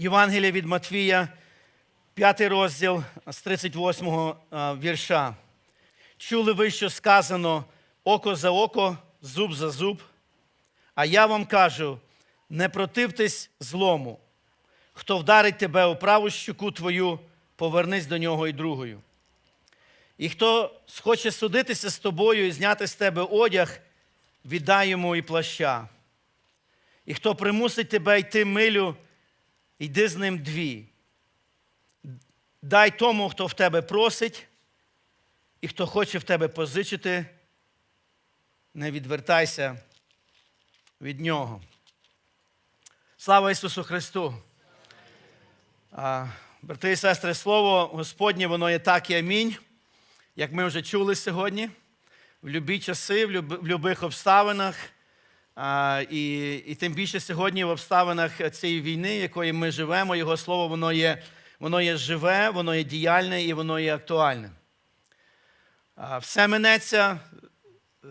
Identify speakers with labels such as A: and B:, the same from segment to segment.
A: Євангелія від Матвія, 5 розділ з 38 вірша. Чули ви, що сказано око за око, зуб за зуб. А я вам кажу: не противтесь злому. Хто вдарить тебе у праву щуку твою, повернись до нього і другою. І хто схоче судитися з тобою і зняти з тебе одяг, віддай йому і плаща. І хто примусить тебе йти милю, йди з ним дві. Дай тому, хто в тебе просить, і хто хоче в тебе позичити, не відвертайся від нього. Слава Ісусу Христу! Брати і сестри, слово Господнє, воно є так і амінь, як ми вже чули сьогодні, в любі часи, в будь-яких обставинах. І, і тим більше сьогодні в обставинах цієї війни, якої ми живемо, його слово воно є, воно є живе, воно є діяльне і воно є актуальне. Все минеться. Е,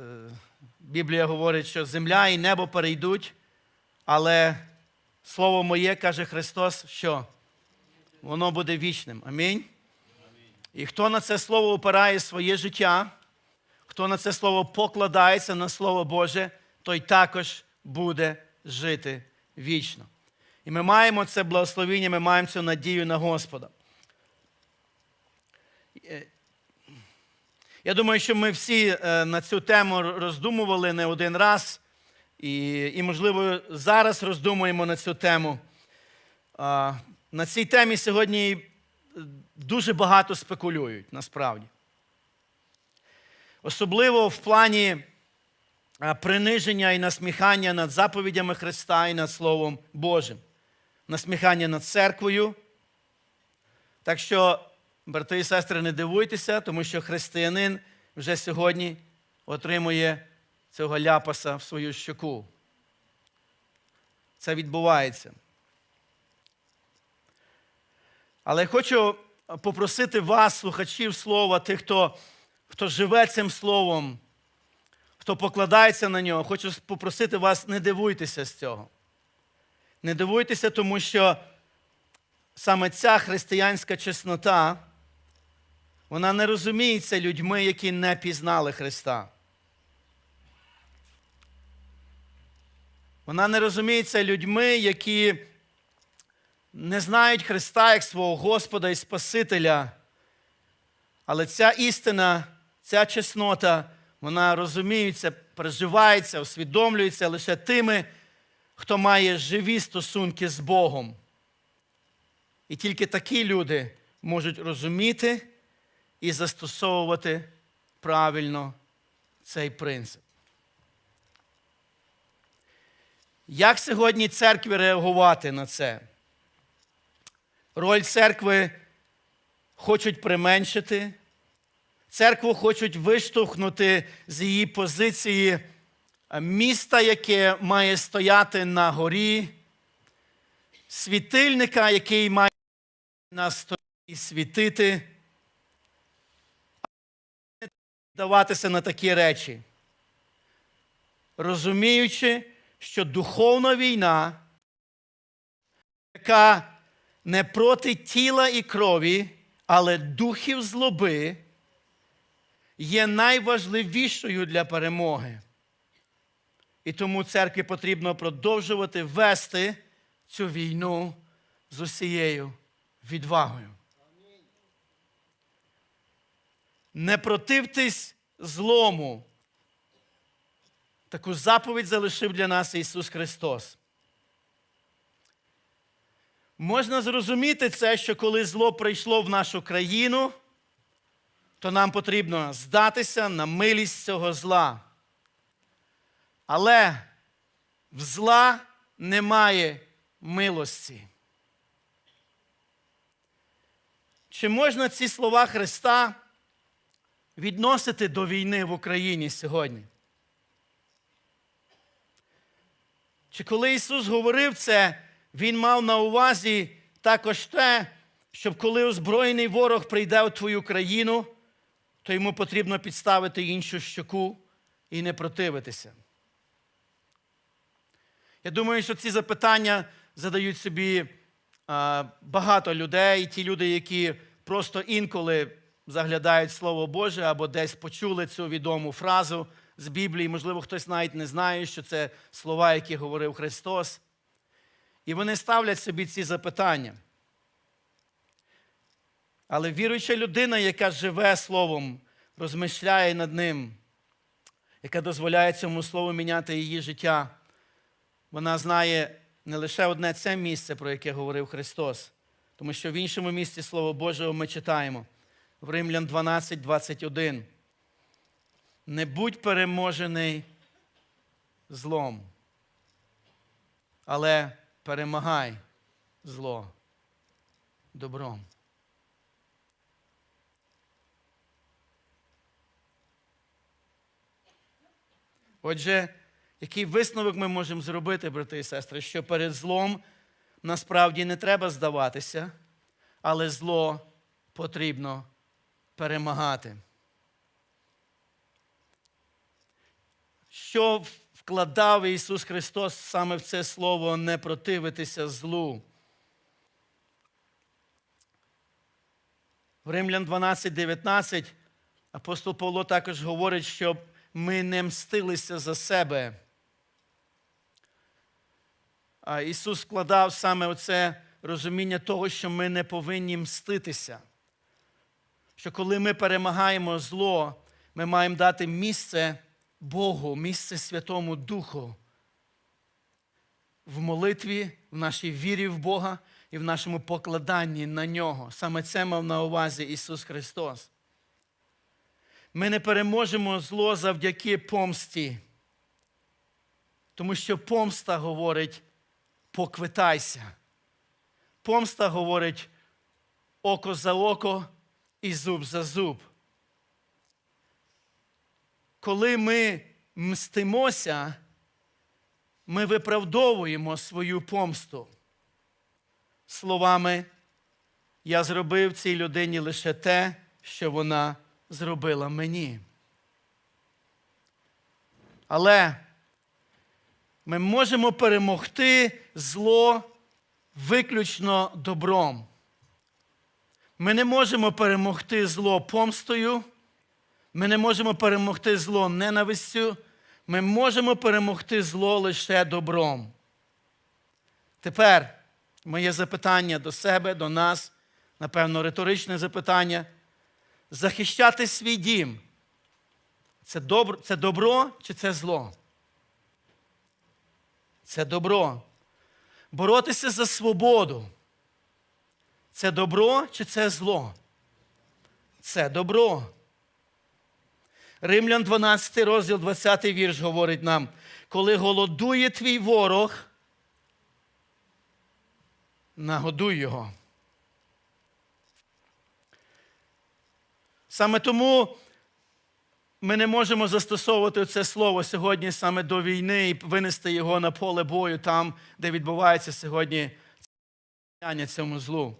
A: Біблія говорить, що земля і небо перейдуть, але слово моє, каже Христос, що воно буде вічним. Амінь. І хто на це слово опирає своє життя, хто на це слово покладається на Слово Боже, той також буде жити вічно. І ми маємо це благословіння, ми маємо цю надію на Господа. Я думаю, що ми всі е, на цю тему роздумували не один раз, і, і можливо, зараз роздумуємо на цю тему. На цій темі сьогодні дуже багато спекулюють насправді. Особливо в плані приниження і насміхання над заповідями Христа і над Словом Божим, насміхання над церквою. Так що, брати і сестри, не дивуйтеся, тому що християнин вже сьогодні отримує цього ляпаса в свою щоку. Це відбувається. Але я хочу попросити вас, слухачів слова, тих, хто, хто живе цим словом, хто покладається на нього, хочу попросити вас, не дивуйтеся з цього. Не дивуйтеся, тому що саме ця християнська чеснота, вона не розуміється людьми, які не пізнали Христа. Вона не розуміється людьми, які не знають Христа як свого Господа і Спасителя. Але ця істина, ця чеснота, вона розуміється, переживається, усвідомлюється лише тими, хто має живі стосунки з Богом. І тільки такі люди можуть розуміти і застосовувати правильно цей принцип. Як сьогодні церкві реагувати на це? Роль церкви хочуть применшити, церкву хочуть виштовхнути з її позиції міста, яке має стояти на горі, світильника, який має на столі світити, даватися на такі речі, розуміючи, що духовна війна, яка не проти тіла і крові, але духів злоби, є найважливішою для перемоги. І тому церкві потрібно продовжувати вести цю війну з усією відвагою. Не противтесь злому. Таку заповідь залишив для нас Ісус Христос. Можна зрозуміти це, що коли зло прийшло в нашу країну, то нам потрібно здатися на милість цього зла. Але в зла немає милості. Чи можна ці слова Христа відносити до війни в Україні сьогодні? Чи коли Ісус говорив це, Він мав на увазі також те, щоб коли озброєний ворог прийде в твою країну, то йому потрібно підставити іншу щоку і не противитися. Я думаю, що ці запитання задають собі багато людей, ті люди, які просто інколи заглядають Слово Боже або десь почули цю відому фразу з Біблії. Можливо, хтось навіть не знає, що це слова, які говорив Христос. І вони ставлять собі ці запитання. Але віруюча людина, яка живе Словом, розмишляє над ним, яка дозволяє цьому слову міняти її життя, вона знає не лише одне це місце, про яке говорив Христос, тому що в іншому місці Слова Божого ми читаємо в Римлян 12, 21. Не будь переможений злом, але перемагай зло добром. Отже, який висновок ми можемо зробити, брати і сестри, що перед злом насправді не треба здаватися, але зло потрібно перемагати. Що вкладав Ісус Христос саме в це слово не противитися злу? В Римлян 12, 19 апостол Павло також говорить, щоб ми не мстилися за себе. Ісус вкладав саме оце розуміння того, що ми не повинні мститися. Що коли ми перемагаємо зло, ми маємо дати місце Богу, місце Святому Духу в молитві, в нашій вірі в Бога і в нашому покладанні на нього. Саме це мав на увазі Ісус Христос. Ми не переможемо зло завдяки помсті, тому що помста говорить поквитайся. Помста говорить око за око і зуб за зуб. Коли ми мстимося, ми виправдовуємо свою помсту. Словами, я зробив цій людині лише те, що вона зробила мені. Але ми можемо перемогти зло виключно добром. Ми не можемо перемогти зло помстою, ми не можемо перемогти зло ненавистю, ми можемо перемогти зло лише добром. Тепер моє запитання до себе, до нас, напевно, риторичне запитання захищати свій дім. Це добро, це добро чи це зло? Це добро. Боротися за свободу. Це добро чи це зло? Це добро. Римлян 12 розділ, 20 вірш говорить нам, коли голодує твій ворог, нагодуй його. Саме тому ми не можемо застосовувати це слово сьогодні саме до війни і винести його на поле бою, там, де відбувається сьогодні цьому злу,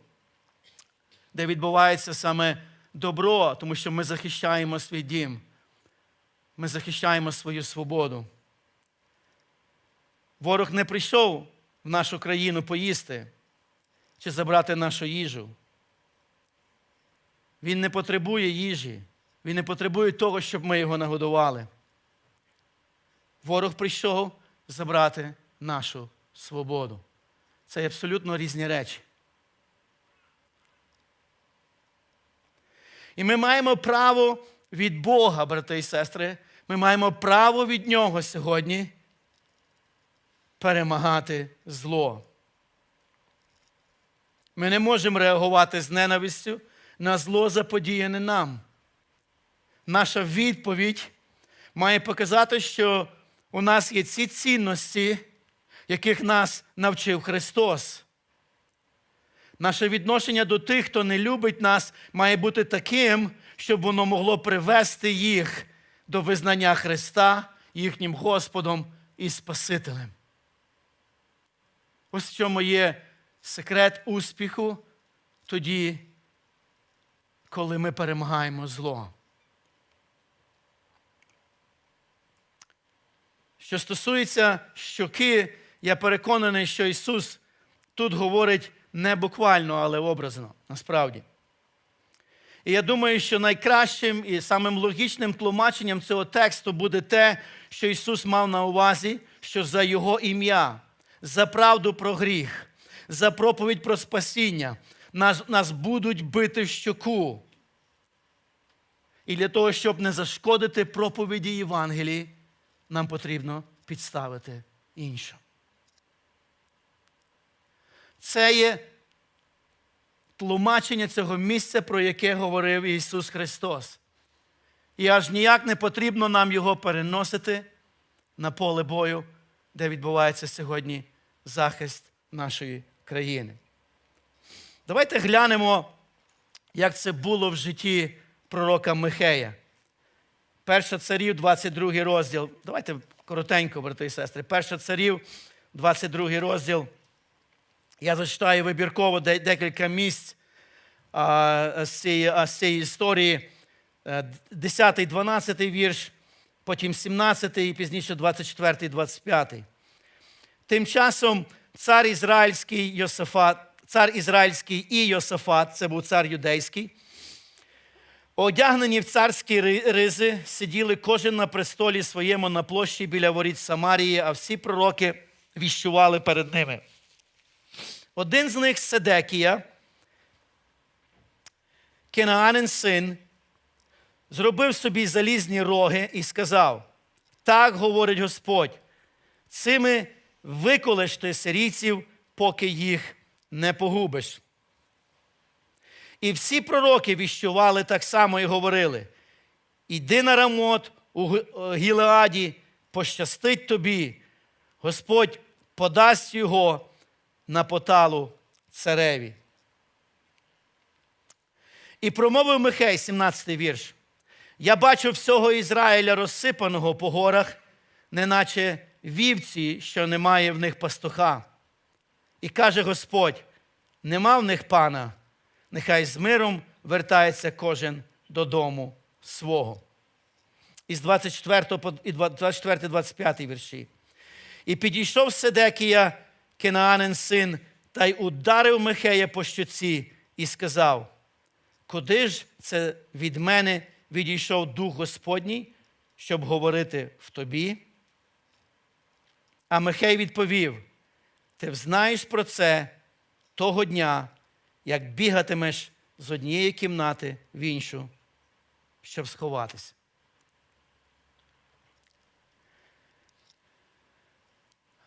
A: де відбувається саме добро, тому що ми захищаємо свій дім, ми захищаємо свою свободу. Ворог не прийшов в нашу країну поїсти чи забрати нашу їжу. Він не потребує їжі, він не потребує того, щоб ми його нагодували. Ворог прийшов забрати нашу свободу. Це абсолютно різні речі. І ми маємо право від Бога, брати і сестри, ми маємо право від Нього сьогодні перемагати зло. Ми не можемо реагувати з ненавистю на зло заподіяне нам. Наша відповідь має показати, що у нас є ці цінності, яких нас навчив Христос. Наше відношення до тих, хто не любить нас, має бути таким, щоб воно могло привести їх до визнання Христа їхнім Господом і Спасителем. Ось в чому є секрет успіху тоді, коли ми перемагаємо зло. Що стосується щоки, я переконаний, що Ісус тут говорить не буквально, але образно, насправді. І я думаю, що найкращим і самим логічним тлумаченням цього тексту буде те, що Ісус мав на увазі, що за Його ім'я, за правду про гріх, за проповідь про спасіння нас, нас будуть бити в щоку. І для того, щоб не зашкодити проповіді Євангелії, нам потрібно підставити іншу. Це є тлумачення цього місця, про яке говорив Ісус Христос. І аж ніяк не потрібно нам його переносити на поле бою, де відбувається сьогодні захист нашої країни. Давайте глянемо, як це було в житті пророка Михея. Перша царів, 22 розділ. Давайте коротенько, брати і сестри. Перша царів, 22 розділ. Я зачитаю вибірково декілька місць а, з, цієї, з цієї історії. Е, 10, 12 вірш, потім 17 і пізніше 24, 25. Тим часом цар ізраїльський Йосафат, цар ізраїльський і Йосафат, це був цар юдейський, одягнені в царські ризи, сиділи кожен на престолі своєму на площі біля воріт Самарії, а всі пророки віщували перед ними. Один з них Седекія, Кенаанин син, зробив собі залізні роги і сказав: Так говорить Господь, цими виколеш ти сирійців, поки їх не погубиш. І всі пророки віщували так само і говорили: Іди на рамот у е, Гілеаді, пощастить тобі, Господь подасть його на поталу цареві. І промовив Михей, 17 вірш. Я бачу всього Ізраїля розсипаного по горах, неначе вівці, що немає в них пастуха. І каже Господь: нема в них пана, нехай з миром вертається кожен додому свого. Із 24 по 24, 25 вірші. І підійшов Седекія, Кенаанин син, та й ударив Михея по щоці і сказав: Куди ж це від мене відійшов Дух Господній, щоб говорити в тобі? А Михей відповів: Ти взнаєш про це того дня, як бігатимеш з однієї кімнати в іншу, щоб сховатися.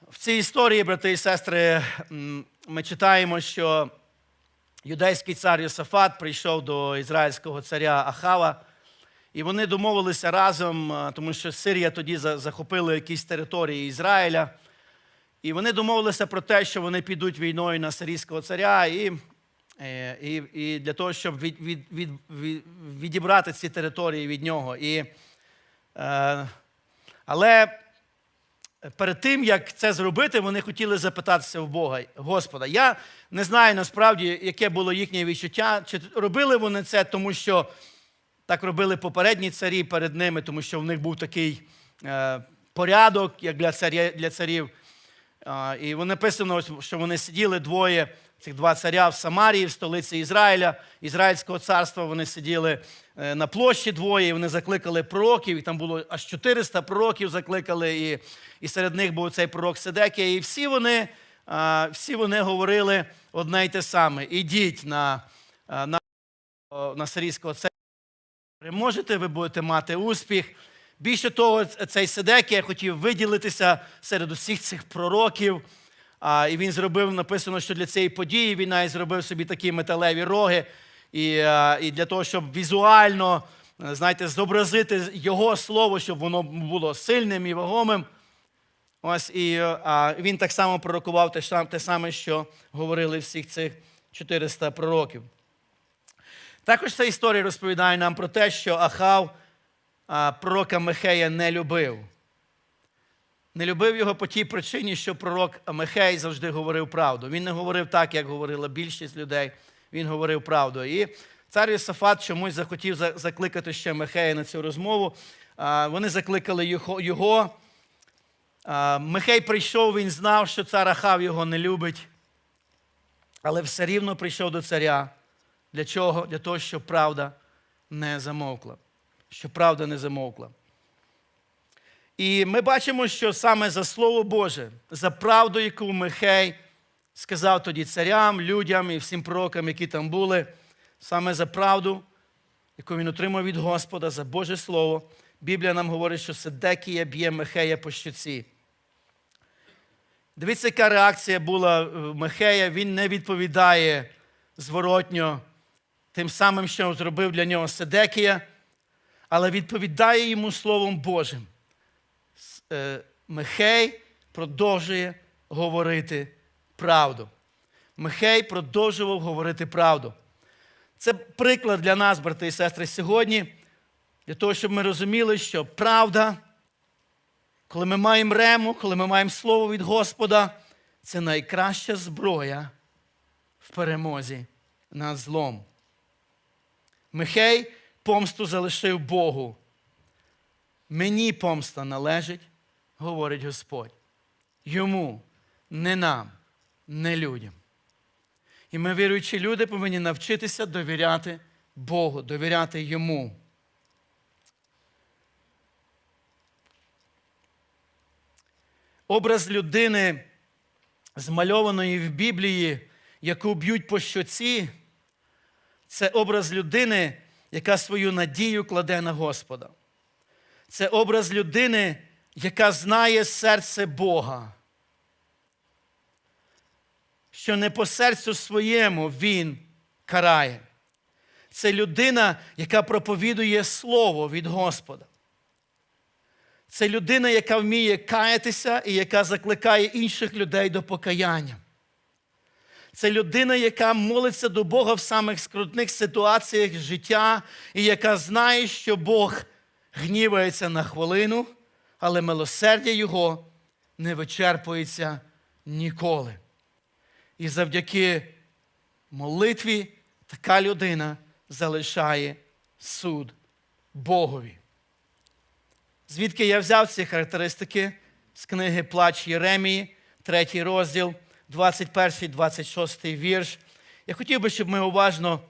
A: В цій історії, брати і сестри, ми читаємо, що юдейський цар Йосафат прийшов до ізраїльського царя Ахава, і вони домовилися разом, тому що Сирія тоді захопила якісь території Ізраїля. І вони домовилися про те, що вони підуть війною на сирійського царя, і, е, і, і для того, щоб від, від, від, від, відібрати ці території від нього. І, е, але перед тим, як це зробити, вони хотіли запитатися в Бога, Господа. Я не знаю насправді, яке було їхнє відчуття, чи робили вони це, тому що так робили попередні царі перед ними, тому що в них був такий е, порядок, як для, царя, для царів. І написано, що вони сиділи двоє, цих два царя в Самарії, в столиці Ізраїля, Ізраїльського царства. Вони сиділи е, на площі двоє, і вони закликали пророків, і там було аж 400 пророків закликали, і, і серед них був цей пророк Седекія. І всі вони, всі вони говорили одне й те саме: ідіть на, на, на сирійського царя. Переможете, ви будете мати успіх. Більше того, цей Седекія хотів виділитися серед усіх цих пророків. А, і він зробив, написано, що для цієї події він навіть зробив собі такі металеві роги. І, і для того, щоб візуально, знаєте, зобразити його слово, щоб воно було сильним і вагомим. Ось і а, він так само пророкував те, те саме, що говорили всіх цих 400 пророків. Також ця історія розповідає нам про те, що Ахав пророка Михея не любив. Не любив його по тій причині, що пророк Михей завжди говорив правду. Він не говорив так, як говорила більшість людей. Він говорив правду. І цар Єсафат чомусь захотів закликати ще Михея на цю розмову. Вони закликали його. Михей прийшов, він знав, що цар Ахав його не любить. але все рівно прийшов до царя. Для чого? Для того, щоб правда не замовкла. Щоб правда не замовкла. І ми бачимо, що саме за Слово Боже, за правду, яку Михей сказав тоді царям, людям і всім пророкам, які там були, саме за правду, яку він отримав від Господа, за Боже Слово, Біблія нам говорить, що Седекія б'є Михея по щоці. Дивіться, яка реакція була в Михея. Він не відповідає зворотньо тим самим, що зробив для нього Седекія, але відповідає йому Словом Божим. Е, Михей продовжує говорити правду. Михей продовжував говорити правду. Це приклад для нас, брати і сестри, сьогодні, для того, щоб ми розуміли, що правда, коли ми маємо рему, коли ми маємо слово від Господа, це найкраща зброя в перемозі над злом. Михей помсту залишив Богу. Мені помста належить, говорить Господь. Йому, не нам, не людям. І ми, віруючі люди, повинні навчитися довіряти Богу, довіряти Йому. Образ людини, змальованої в Біблії, яку б'ють по щоці, це образ людини, яка свою надію кладе на Господа. Це образ людини, яка знає серце Бога. Що не по серцю своєму Він карає. Це людина, яка проповідує Слово від Господа. Це людина, яка вміє каятися і яка закликає інших людей до покаяння. Це людина, яка молиться до Бога в самих скрутних ситуаціях життя, і яка знає, що Бог гнівається на хвилину, але милосердя Його не вичерпується ніколи. І завдяки молитві така людина залишає суд Богові. Звідки я взяв ці характеристики з книги Плач Єремії, третій розділ, 21, 26 вірш. Я хотів би, щоб ми уважно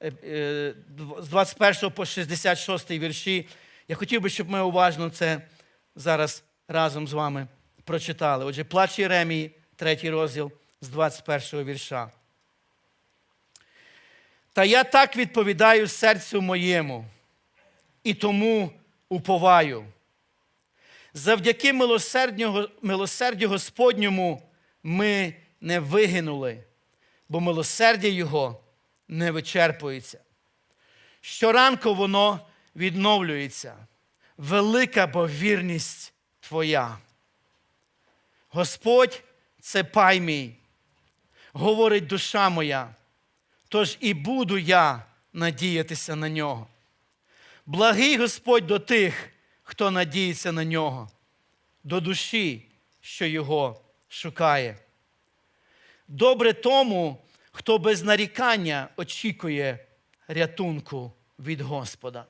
A: е, е, з 21 по 66 вірші, я хотів би, щоб ми уважно це зараз разом з вами прочитали. Отже, Плач Єремії, третій розділ з 21 вірша. Та я так відповідаю серцю моєму, і тому уповаю. Завдяки милосердю Господньому ми не вигинули, бо милосердя Його не вичерпується. Щоранку воно відновлюється, велика бо вірність Твоя. Господь це пай мій, говорить душа моя, тож і буду я надіятися на нього. Благий Господь до тих, хто надіється на нього, до душі, що його шукає. Добре тому, хто без нарікання очікує рятунку від Господа.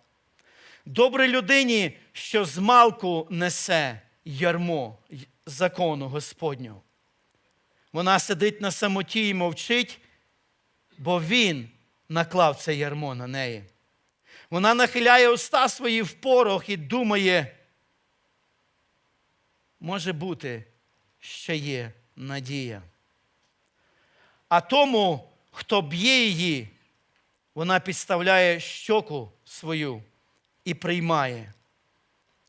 A: Добре людині, що змалку несе ярмо закону Господнього. Вона сидить на самоті і мовчить, бо Він наклав це ярмо на неї. Вона нахиляє уста свої в порох і думає, може бути, ще є надія. А тому, хто б'є її, вона підставляє щоку свою і приймає,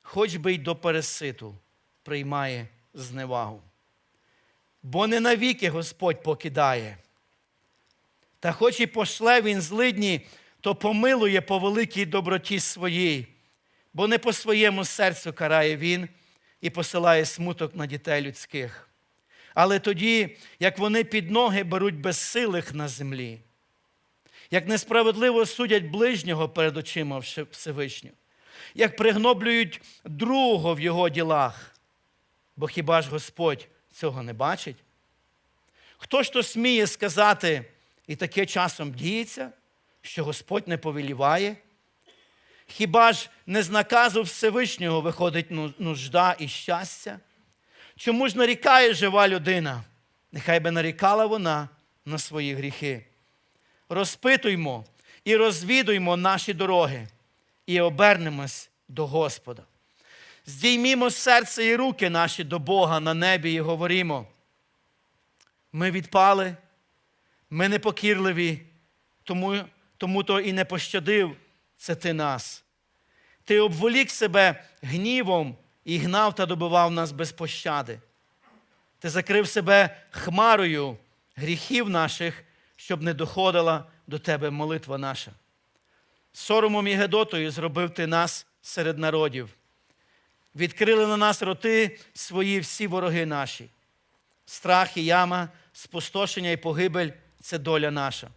A: хоч би й до переситу, приймає зневагу. Бо не навіки Господь покидає. Та хоч і пошле він злидні, то помилує по великій доброті своїй, бо не по своєму серцю карає він і посилає смуток на дітей людських. Але тоді, як вони під ноги беруть безсилих на землі, як несправедливо судять ближнього перед очима Всевишнього, як пригноблюють другого в його ділах, бо хіба ж Господь цього не бачить? Хто ж то сміє сказати, і таке часом діється, що Господь не повеліває? Хіба ж не з наказу Всевишнього виходить ну, нужда і щастя? Чому ж нарікає жива людина? Нехай би нарікала вона на свої гріхи. Розпитуймо і розвідуймо наші дороги і обернемось до Господа. Здіймімо серце і руки наші до Бога на небі і говоримо. Ми відпали, ми непокірливі, тому, тому то і не пощадив це ти нас. Ти обволік себе гнівом і гнав та добивав нас без пощади. Ти закрив себе хмарою гріхів наших, щоб не доходила до тебе молитва наша. Соромом і Гедотою зробив ти нас серед народів. Відкрили на нас роти свої всі вороги наші. Страх і яма, спустошення і погибель це доля наша.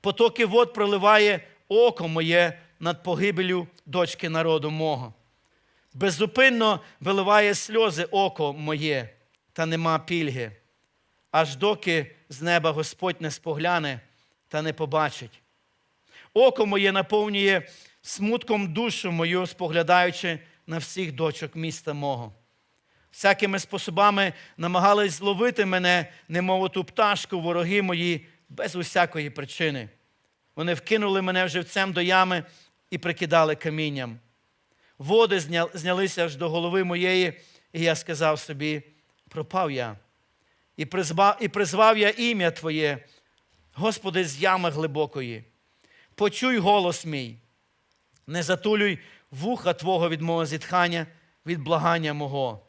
A: Потоки вод проливає око моє над погибелю дочки народу мого. Беззупинно виливає сльози око моє, та нема пільги, аж доки з неба Господь не спогляне та не побачить. Око моє наповнює смутком душу мою, споглядаючи на всіх дочок міста мого. Всякими способами намагались зловити мене, немов ту пташку, вороги мої, без усякої причини. Вони вкинули мене живцем до ями і прикидали камінням. Води знялися аж до голови моєї, і я сказав собі: пропав я. І призвав, і призвав я ім'я Твоє, Господи, з ями глибокої. Почуй голос мій, не затулюй вуха Твого від мого зітхання, від благання мого.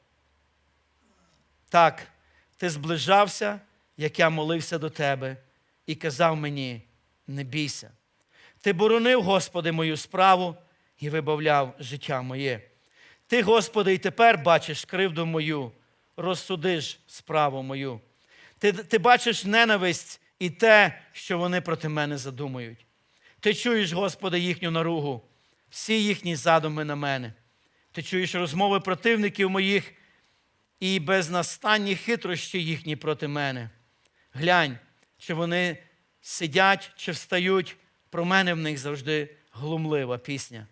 A: Так, ти зближався, як я молився до тебе, і казав мені: не бійся. Ти боронив, Господи, мою справу і вибавляв життя моє. Ти, Господи, і тепер бачиш кривду мою, розсудиш справу мою. Ти, ти бачиш ненависть і те, що вони проти мене задумують. Ти чуєш, Господи, їхню наругу, всі їхні задуми на мене. Ти чуєш розмови противників моїх і безнастанні хитрощі їхні проти мене. Глянь, чи вони сидять, чи встають, про мене в них завжди глумлива пісня.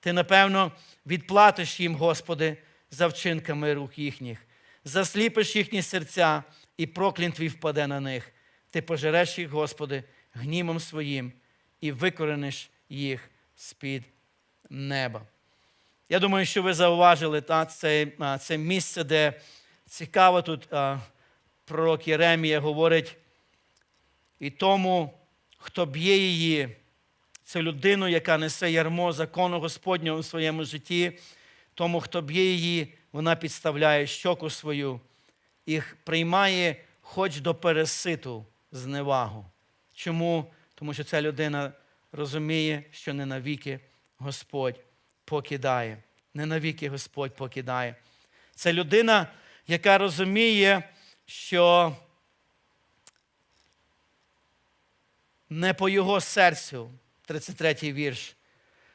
A: Ти, напевно, відплатиш їм, Господи, за вчинками рук їхніх, засліпиш їхні серця, і проклін твій впаде на них. Ти пожереш їх, Господи, гнімом своїм і викорениш їх з-під неба. Я думаю, що ви зауважили та, це, це місце, де цікаво тут а, пророк Єремія говорить, і тому, хто б'є її, це людину, яка несе ярмо закону Господнього у своєму житті, тому, хто б'є її, вона підставляє щоку свою і приймає хоч до переситу зневагу. Чому? Тому що ця людина розуміє, що не навіки Господь покидає. Не навіки Господь покидає. Це людина, яка розуміє, що не по його серцю, 33-й вірш,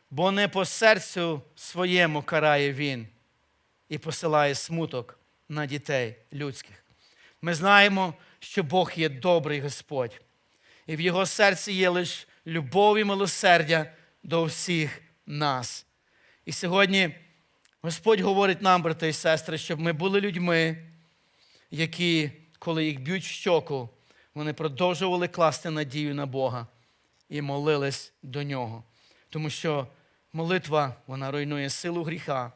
A: бо не по серцю своєму карає він і посилає смуток на дітей людських. Ми знаємо, що Бог є добрий Господь, і в його серці є лише любов і милосердя до всіх нас. І сьогодні Господь говорить нам, брати і сестри, щоб ми були людьми, які, коли їх б'ють в щоку, вони продовжували класти надію на Бога і молились до нього. Тому що молитва вона руйнує силу гріха,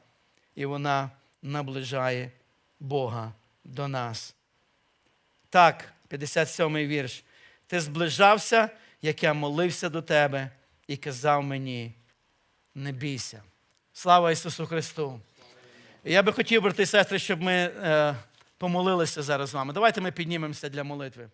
A: і вона наближає Бога до нас. Так, 57-й вірш. Ти зближався, як я молився до тебе, і казав мені: не бійся. Слава Ісусу Христу! Я би хотів, брати і сестри, щоб ми е, помолилися зараз з вами. Давайте ми піднімемося для молитви.